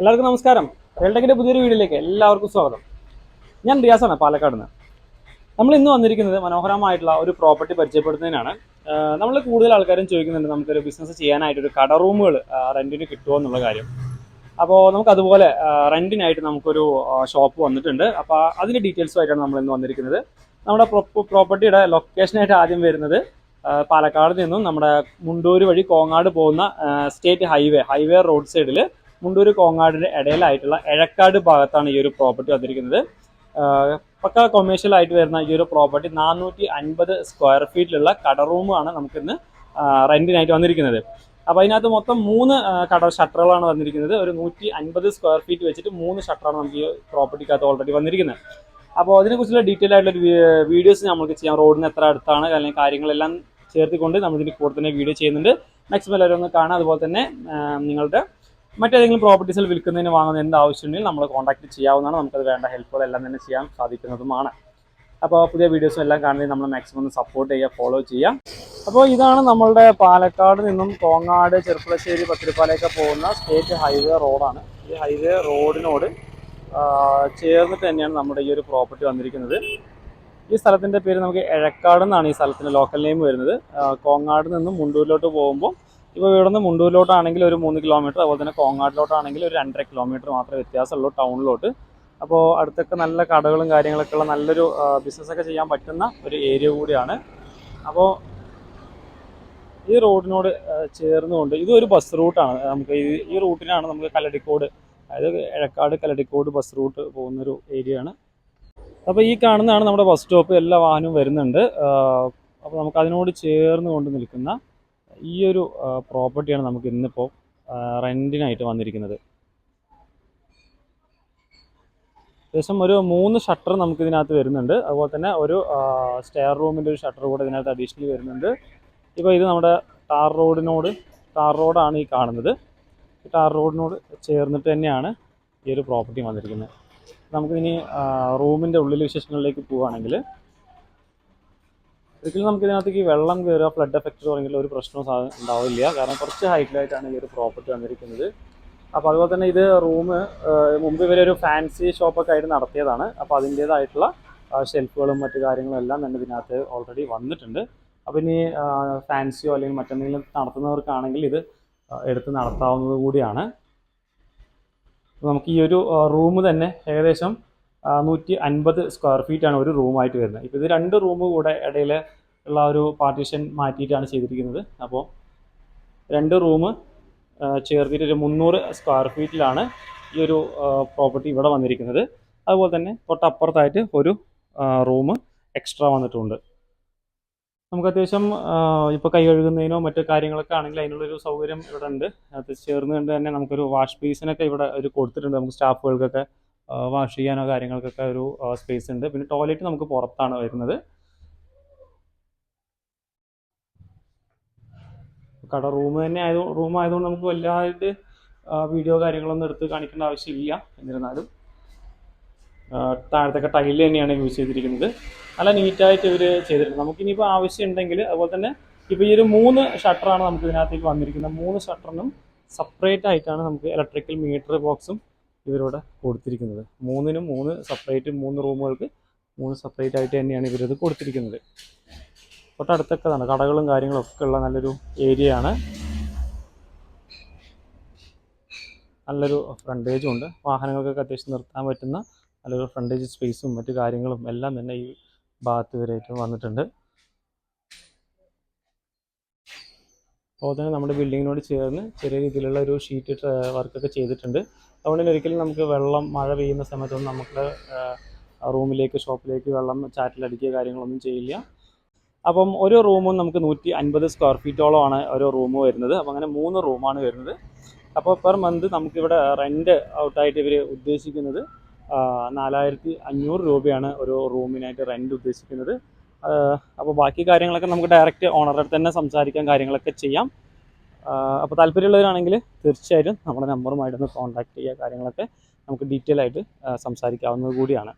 എല്ലാവർക്കും നമസ്കാരം. റെയിൽടെക്കിന്റെ പുതിയൊരു വീഡിയോയിലേക്ക് എല്ലാവർക്കും സ്വാഗതം. ഞാൻ റിയാസാണ് പാലക്കാട് നിന്ന്. നമ്മൾ ഇന്ന് വന്നിരിക്കുന്നത് മനോഹരമായിട്ടുള്ള ഒരു പ്രോപ്പർട്ടി പരിചയപ്പെടുത്തുന്നതിനാണ്. നമ്മൾ കൂടുതൽ ആൾക്കാരും ചോദിക്കുന്നുണ്ട് നമുക്കൊരു ബിസിനസ് ചെയ്യാനായിട്ട് ഒരു കട റൂമുകൾ റെന്റിന് കിട്ടുമോ എന്നുള്ള കാര്യം. അപ്പോൾ നമുക്ക് അതുപോലെ റെന്റിനായിട്ട് നമുക്കൊരു ഷോപ്പ് വന്നിട്ടുണ്ട്. അപ്പോൾ അതിന്റെ ഡീറ്റെയിൽസുമായിട്ടാണ് നമ്മൾ ഇന്ന് വന്നിരിക്കുന്നത്. നമ്മുടെ പ്രോപ്പർട്ടിയുടെ ലൊക്കേഷനായിട്ട് ആദ്യം വരുന്നത് പാലക്കാട് നിന്നും നമ്മുടെ മുണ്ടൂര് വഴി കോങ്ങാട് പോകുന്ന സ്റ്റേറ്റ് ഹൈവേ ഹൈവേ റോഡ് സൈഡിൽ മുണ്ടൂര് കോങ്ങാടിന്റെ ഇടയിലായിട്ടുള്ള എഴക്കാട് ഭാഗത്താണ് ഈ ഒരു പ്രോപ്പർട്ടി വന്നിരിക്കുന്നത്. പക്ക കൊമേഴ്ഷ്യൽ ആയിട്ട് വരുന്ന ഈ ഒരു പ്രോപ്പർട്ടി നാനൂറ്റി അൻപത് സ്ക്വയർ ഫീറ്റിലുള്ള കട റൂമാണ് നമുക്കിന്ന് റെന്റിനായിട്ട് വന്നിരിക്കുന്നത്. അപ്പോൾ അതിനകത്ത് മൊത്തം മൂന്ന് കട ഷട്ടറുകളാണ് വന്നിരിക്കുന്നത്. ഒരു നൂറ്റി അൻപത് സ്ക്വയർ ഫീറ്റ് വെച്ചിട്ട് മൂന്ന് ഷട്ടറാണ് നമുക്ക് ഈ പ്രോപ്പർട്ടിക്കകത്ത് ഓൾറെഡി വന്നിരിക്കുന്നത്. അപ്പോൾ അതിനെക്കുറിച്ചുള്ള ഡീറ്റെയിൽ ആയിട്ടുള്ള വീഡിയോസ് നമുക്ക് ചെയ്യാം. റോഡിന് എത്ര അടുത്താണ് അല്ലെങ്കിൽ കാര്യങ്ങളെല്ലാം ചേർത്തിക്കൊണ്ട് നമ്മളിതിന് കൂടെ തന്നെ വീഡിയോ ചെയ്യുന്നുണ്ട്. മാക്സിമം എല്ലാവരും ഒന്ന് കാണാം അതുപോലെ തന്നെ നിങ്ങളുടെ മറ്റേതെങ്കിലും പ്രോപ്പർട്ടീസിൽ വിൽക്കുന്നതിന് വാങ്ങുന്ന എന്ത് ആവശ്യമുണ്ടെങ്കിലും നമ്മൾ കോൺടാക്ട് ചെയ്യാവുന്നതാണ്. നമുക്കത് വേണ്ട ഹെൽപ്പുകൾ എല്ലാം തന്നെ ചെയ്യാൻ സാധിക്കുന്നതുമാണ്. അപ്പോൾ പുതിയ വീഡിയോസും എല്ലാം കാണുന്നത് നമ്മൾ മാക്സിമം സപ്പോർട്ട് ചെയ്യുക ഫോളോ ചെയ്യാം അപ്പോൾ ഇതാണ് നമ്മളുടെ പാലക്കാട് നിന്നും കോങ്ങാട് ചെറുപ്പുളശ്ശേരി പത്തിരിപ്പാലയൊക്കെ പോകുന്ന സ്റ്റേറ്റ് ഹൈവേ റോഡാണ് ഈ ഹൈവേ റോഡിനോട് ചേർന്നിട്ട് തന്നെയാണ് നമ്മുടെ ഈ ഒരു പ്രോപ്പർട്ടി വന്നിരിക്കുന്നത്. ഈ സ്ഥലത്തിന്റെ പേര് നമുക്ക് എഴക്കാട് എന്നാണ് ഈ സ്ഥലത്തിന്റെ ലോക്കൽ നെയിം വരുന്നത്. കോങ്ങാട് നിന്നും മുണ്ടൂരിലോട്ട് പോകുമ്പോൾ ഇപ്പോൾ ഇവിടെ നിന്ന് മുണ്ടൂരിലോട്ടാണെങ്കിൽ ഒരു മൂന്ന് കിലോമീറ്റർ അതുപോലെ തന്നെ കോങ്ങാട്ടിലോട്ടാണെങ്കിൽ ഒരു രണ്ടര കിലോമീറ്റർ മാത്രമേ വ്യത്യാസമുള്ളൂ ടൗണിലോട്ട് അപ്പോൾ അടുത്തൊക്കെ നല്ല കടകളും കാര്യങ്ങളൊക്കെ ഉള്ള നല്ലൊരു ബിസിനസ്സൊക്കെ ചെയ്യാൻ പറ്റുന്ന ഒരു ഏരിയ കൂടിയാണ്. അപ്പോൾ ഈ റോഡിനോട് ചേർന്നുകൊണ്ട് ചേർന്നുകൊണ്ട് ഇതൊരു ബസ് റൂട്ടാണ് നമുക്ക് ഈ റൂട്ടിനാണ് നമുക്ക് കല്ലടിക്കോട് അതായത് എഴക്കാട് കല്ലടിക്കോട് ബസ് റൂട്ട് പോകുന്നൊരു ഏരിയ ആണ്. അപ്പോൾ ഈ കാണുന്നതാണ് നമ്മുടെ ബസ് സ്റ്റോപ്പ് എല്ലാ വാഹനവും വരുന്നുണ്ട്. അപ്പോൾ നമുക്ക് അതിനോട് ചേർന്ന് കൊണ്ട് നിൽക്കുന്ന ഈ ഒരു പ്രോപ്പർട്ടിയാണ് നമുക്ക് ഇന്നിപ്പോൾ റെന്റിനായിട്ട് വന്നിരിക്കുന്നത്. ഏകദേശം ഒരു മൂന്ന് ഷട്ടർ നമുക്ക് ഇതിനകത്ത് വരുന്നുണ്ട്. അതുപോലെ തന്നെ ഒരു സ്റ്റെയർ റൂമിന്റെ ഒരു ഷട്ടർ കൂടെ ഇതിനകത്ത് അഡീഷണലി വരുന്നുണ്ട്. ഇപ്പോൾ ഇത് നമ്മുടെ ടാർ റോഡിനോട് ടാർ റോഡാണ് ഈ കാണുന്നത്. ടാർ റോഡിനോട് ചേർന്നിട്ട് തന്നെയാണ് ഈ ഒരു പ്രോപ്പർട്ടി വന്നിരിക്കുന്നത്. നമുക്കിനി റൂമിന്റെ ഉള്ളിൽ വിശേഷങ്ങളിലേക്ക് പോവുകയാണെങ്കിൽ ഒരിക്കലും നമുക്ക് ഇതിനകത്തേക്ക് വെള്ളം കയറുക ഫ്ലഡ് എഫക്റ്റ് തുടങ്ങിയുള്ള ഒരു പ്രശ്നവും ഉണ്ടാവില്ല. കാരണം കുറച്ച് ഹൈറ്റിലായിട്ടാണ് ഈ ഒരു പ്രോപ്പർട്ടി വന്നിരിക്കുന്നത്. അപ്പോൾ അതുപോലെ തന്നെ ഇത് റൂം മുമ്പ് ഇവരെ ഒരു ഫാൻസി ഷോപ്പൊക്കെ ആയിട്ട് നടത്തിയതാണ്. അപ്പോൾ അതിന്റേതായിട്ടുള്ള ഷെൽഫുകളും മറ്റു കാര്യങ്ങളും എല്ലാം തന്നെ ഇതിനകത്ത് ഓൾറെഡി വന്നിട്ടുണ്ട്. അപ്പോൾ ഇനി ഫാൻസിയോ അല്ലെങ്കിൽ മറ്റെന്തെങ്കിലും നടത്തുന്നവർക്കാണെങ്കിൽ ഇത് എടുത്ത് നടത്താവുന്നത് കൂടിയാണ്. നമുക്ക് ഈ ഒരു റൂം തന്നെ ഏകദേശം നൂറ്റി അൻപത് സ്ക്വയർ ഫീറ്റാണ് ഒരു റൂമായിട്ട് വരുന്നത്. ഇപ്പോൾ ഇത് രണ്ട് റൂം കൂടെ ഇടയിൽ ഉള്ള ഒരു പാർട്ടീഷൻ മാറ്റിയിട്ടാണ് ചെയ്തിരിക്കുന്നത്. അപ്പോൾ രണ്ട് റൂം ചേർത്തിട്ട് ഒരു മുന്നൂറ് സ്ക്വയർ ഫീറ്റിലാണ് ഈ ഒരു പ്രോപ്പർട്ടി ഇവിടെ വന്നിരിക്കുന്നത്. അതുപോലെ തന്നെ തൊട്ടപ്പുറത്തായിട്ട് ഒരു റൂം എക്സ്ട്രാ വന്നിട്ടുണ്ട്. നമുക്ക് അത്യാവശ്യം ഇപ്പോൾ കൈ കഴുകുന്നതിനോ മറ്റു കാര്യങ്ങളൊക്കെ ആണെങ്കിൽ അതിനുള്ളൊരു സൗകര്യം ഇവിടെ ഉണ്ട്. അത് ചേർന്ന് കൊണ്ട് തന്നെ നമുക്കൊരു വാഷ് ബേസിനൊക്കെ ഇവിടെ ഒരു കൊടുത്തിട്ടുണ്ട്. നമുക്ക് സ്റ്റാഫുകൾക്കൊക്കെ വാഷ് ചെയ്യാനോ കാര്യങ്ങൾക്കൊക്കെ ഒരു സ്പേസ് ഉണ്ട്. പിന്നെ ടോയ്ലറ്റ് നമുക്ക് പുറത്താണ് വരുന്നത്. കട റൂം തന്നെ ആയത് റൂം ആയതുകൊണ്ട് നമുക്ക് വലുതായിട്ട് വീഡിയോ കാര്യങ്ങളൊന്നും എടുത്ത് കാണിക്കേണ്ട ആവശ്യമില്ല എന്നിരുന്നാലും. താഴത്തൊക്കെ ടൈൽ തന്നെയാണ് യൂസ് ചെയ്തിരിക്കുന്നത്. നല്ല നീറ്റായിട്ട് ഇവർ ചെയ്തിട്ടുണ്ട്. ആവശ്യം ഉണ്ടെങ്കിൽ അതുപോലെ തന്നെ ഇപ്പോൾ ഈ ഒരു മൂന്ന് ഷട്ടറാണ് നമുക്ക് ഇതിനകത്തേക്ക് വന്നിരിക്കുന്നത്. മൂന്ന് ഷട്ടറിനും സെപ്പറേറ്റ് ആയിട്ടാണ് നമുക്ക് ഇലക്ട്രിക്കൽ മീറ്റർ ബോക്സും ഇവരിവിടെ കൊടുത്തിരിക്കുന്നത്. മൂന്നിനും മൂന്ന് സെപ്പറേറ്റ് മൂന്ന് റൂമുകൾക്ക് മൂന്ന് സെപ്പറേറ്റ് ആയിട്ട് തന്നെയാണ് ഇവരത് കൊടുത്തിരിക്കുന്നത്. തൊട്ടടുത്തൊക്കെ തന്നെ കടകളും കാര്യങ്ങളും ഒക്കെ ഉള്ള നല്ലൊരു ഏരിയയാണ് നല്ലൊരു ഫ്രണ്ടേജും ഉണ്ട്. വാഹനങ്ങൾക്കൊക്കെ അത്യാവശ്യം നിർത്താൻ പറ്റുന്ന നല്ലൊരു ഫ്രണ്ടേജ് സ്പേസും മറ്റു കാര്യങ്ങളും എല്ലാം തന്നെ ഈ ഭാഗത്ത് വരെയായിട്ട് വന്നിട്ടുണ്ട്. അപ്പോൾ തന്നെ നമ്മുടെ ബിൽഡിങ്ങിനോട് ചേർന്ന് ചെറിയ രീതിയിലുള്ള ഒരു ഷീറ്റ് വർക്കൊക്കെ ചെയ്തിട്ടുണ്ട്. അതുകൊണ്ട് ഒരിക്കലും നമുക്ക് വെള്ളം മഴ പെയ്യുന്ന സമയത്തൊന്നും നമുക്ക് റൂമിലേക്ക് ഷോപ്പിലേക്ക് വെള്ളം ചാറ്റിലടിക്കുക കാര്യങ്ങളൊന്നും ചെയ്യില്ല. അപ്പം ഒരു റൂമും നമുക്ക് നൂറ്റി അൻപത് സ്ക്വയർ ഫീറ്റോളമാണ് ഓരോ റൂം വരുന്നത്. അപ്പം അങ്ങനെ മൂന്ന് റൂമാണ് വരുന്നത്. അപ്പോൾ പെർ മന്ത് നമുക്കിവിടെ റെന്റ് ഔട്ടായിട്ട് ഇവർ ഉദ്ദേശിക്കുന്നത് നാലായിരത്തി അഞ്ഞൂറ് രൂപയാണ് ഒരു റൂമിനായിട്ട് റെന്റ് ഉദ്ദേശിക്കുന്നത്. അപ്പോൾ ബാക്കി കാര്യങ്ങളൊക്കെ നമുക്ക് ഡയറക്റ്റ് ഓണറുടെ അടുത്ത് തന്നെ സംസാരിക്കാൻ കാര്യങ്ങളൊക്കെ ചെയ്യാം. അപ്പോൾ താല്പര്യമുള്ളവരാണെങ്കിൽ തീർച്ചയായിട്ടും നമ്മുടെ നമ്പറുമായിട്ടൊന്ന് കോൺടാക്ട് ചെയ്യുക കാര്യങ്ങളൊക്കെ നമുക്ക് ഡീറ്റെയിൽ ആയിട്ട് സംസാരിക്കാവുന്നത് കൂടിയാണ്.